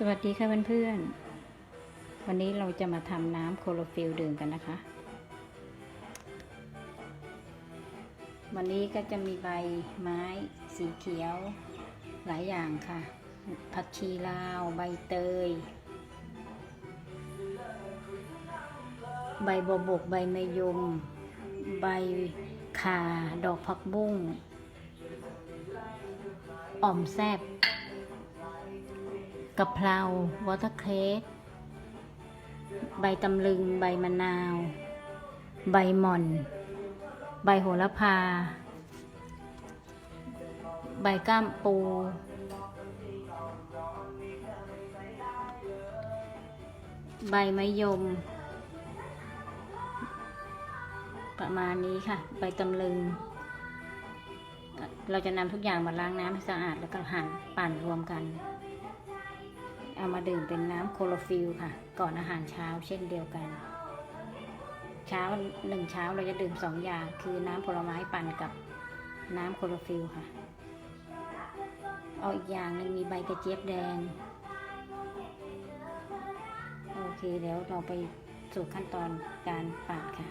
สวัสดีค่ะเพื่อนๆ วันนี้เราจะมาทำน้ำโคโลฟิลดื่มกันนะคะ วันนี้ก็จะมีใบไม้สีเขียวหลายอย่างค่ะ ผักชีลาว ใบเตย ใบบัวบก ใบมะยม ใบข่า ดอกผักบุ้งอ่อมแซบ กะเพราวอเตอร์เครสใบตำลึง ใบมะนาว ใบหม่อน ใบโหระพา ใบก้ามปู ใบมะยม ประมาณนี้ค่ะ ใบตำลึง เราจะนำทุกอย่างมาล้างน้ำให้สะอาดแล้วก็หั่นปั่นรวมกัน เอามาดื่มเป็นน้ำโคโลฟิลค่ะ ก่อนอาหารเช้าเช่นเดียวกัน เช้าหนึ่งเช้าเราจะดื่มสองอย่างคือน้ำผลไม้ปั่นกับน้ำโคโลฟิลค่ะเอาอีกอย่างหนึ่งมีใบกระเจี๊ยบแดง โอเคเดี๋ยวเราไปสู่ขั้นตอนการปั่นค่ะ